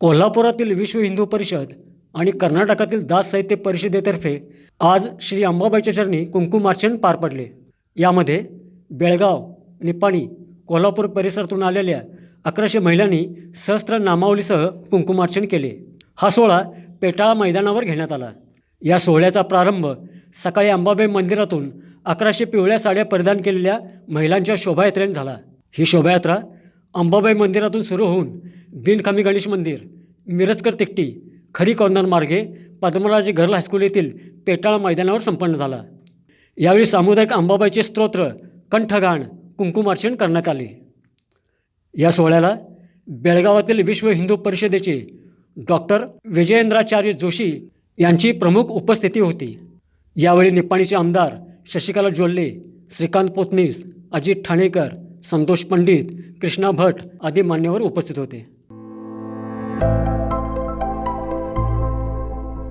कोल्हापुरातील विश्व हिंदू परिषद आणि कर्नाटकातील दास साहित्य परिषदेतर्फे आज श्री अंबाबाईच्या चरणी कुंकुमार्चन पार पडले. यामध्ये बेळगाव निपाणी कोल्हापूर परिसरातून आलेल्या अकराशे महिलांनी सहस्त्र नामावलीसह कुंकुमार्चन केले. हा सोहळा पेटाळा मैदानावर घेण्यात आला. या सोहळ्याचा प्रारंभ सकाळी अंबाबाई मंदिरातून अकराशे पिवळ्या साड्या परिधान केलेल्या महिलांच्या शोभायात्रेने झाला. ही शोभायात्रा अंबाबाई मंदिरातून सुरू होऊन बिनखामी गणेश मंदिर मिरजकर तिकटी खरी कॉर्नर मार्गे पद्मराजे गर्ल हायस्कूल येथील पेटाळा मैदानावर संपन्न झाला. यावेळी सामुदायिक अंबाबाईचे स्तोत्र कंठगाण कुंकुमार्चन करण्यात आले. या सोहळ्याला बेळगावातील विश्व हिंदू परिषदेचे डॉक्टर विजयेंद्राचार्य जोशी यांची प्रमुख उपस्थिती होती. यावेळी निपाणीचे आमदार शशिकला जोल्ले श्रीकांत पोतनीस अजित ठाणेकर संतोष पंडित कृष्णा भट आदी मान्यवर उपस्थित होते.